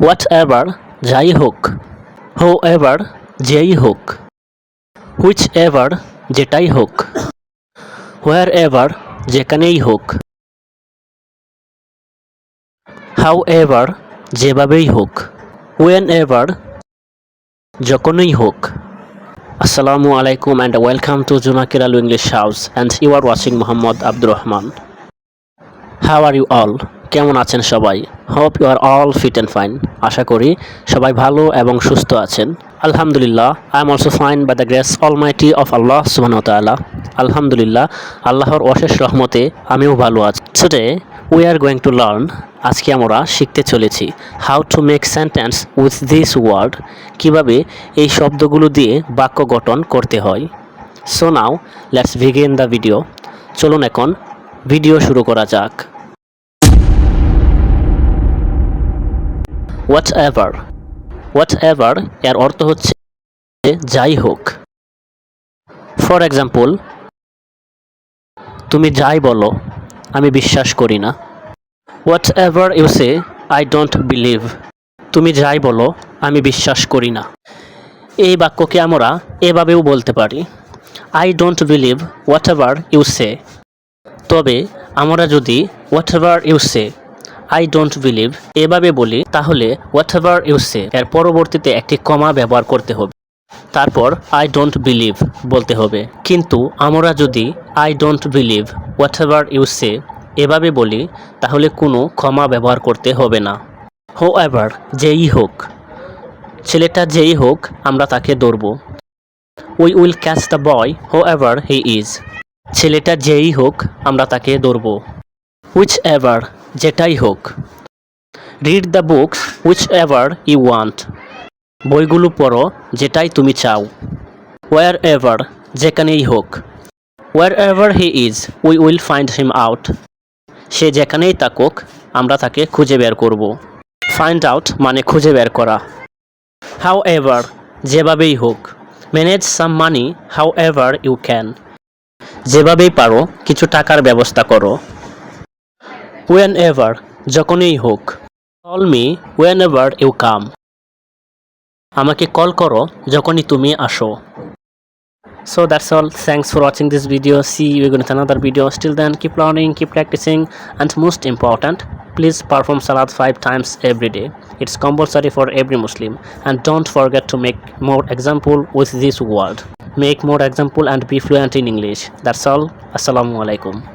What ever যাই হোক হো এভার যেই হোক হুইচ এভার যেটাই হোক হোয়ার এভার যেখানেই হোক হাউ এভার যেভাবেই হোক ওয়েন এভার যখনই হোক। আসসালামু আলাইকুম অ্যান্ড ওয়েলকাম টু জুনাকির আলু English house and you are watching Mohammad Abdur Rahman how are you all কেমন আছেন সবাই? Hope you are all fit and fine আশা করি সবাই ভালো এবং সুস্থ আছেন। আলহামদুলিল্লাহ I am also fine by the grace almighty of Allah সুবাহ তাল্লাহ আলহামদুলিল্লাহ, আল্লাহর অশেষ রহমতে আমিও ভালো আছি। Today we are going to learn আজকে আমরা শিখতে চলেছি how to make sentence with this word কীভাবে এই শব্দগুলো দিয়ে বাক্য গঠন করতে হয়। সো নাও লেটস ভিগেন দ্য ভিডিও চলুন এখন ভিডিও শুরু করা যাক। হোয়াট এভার হোয়াট এভার এর অর্থ হচ্ছে যাই হোক। ফর এক্সাম্পল তুমি যাই বলো, আমি বিশ্বাস করি না। Whatever you say I don't believe তুমি যাই বলো, আমি বিশ্বাস করি না। এই বাক্যকে আমরা এভাবেও বলতে পারি। I don't believe whatever you say তবে আমরা যদি whatever you say I don't believe এভাবে বলি, তাহলে হোয়াট এভার ইউ সে এর পরবর্তীতে একটি কমা ব্যবহার করতে হবে। তারপর আই ডোন্ট বিলিভ বলতে হবে। কিন্তু আমরা যদি I don't believe whatever you say এভাবে বলি, তাহলে কোনো ক্ষমা ব্যবহার করতে হবে না। হো এভার যেই হোক, ছেলেটা যেই হোক, আমরা তাকে ধরব। We will catch the boy whoever he is ছেলেটা যেই হোক, আমরা তাকে ধরব। হুইচ এভার যেটাই হোক। Read the books whichever you want বইগুলো পড়ো যেটাই তুমি চাও। ওয়ার এভার যেখানেই হোক। Wherever he is we will find him out সে যেখানেই থাকুক, আমরা তাকে খুঁজে বের করব। ফাইন্ড আউট মানে খুঁজে বের করা। হাউ এভার যেভাবেই হোক manage some money however you can যেভাবেই পারো, কিছু টাকার ব্যবস্থা করো। ওয়েন এভার যখনই হোক call me whenever you come আমাকে কল করো যখনই তুমি আসো that's all. Thanks for watching this video. See you again with another video. Still then, keep learning, keep practicing, and most important, please perform salat five times every day. It's compulsory for every Muslim. And don't forget to make more example with this word. Make more example and be fluent in English. That's all. Assalamu alaikum.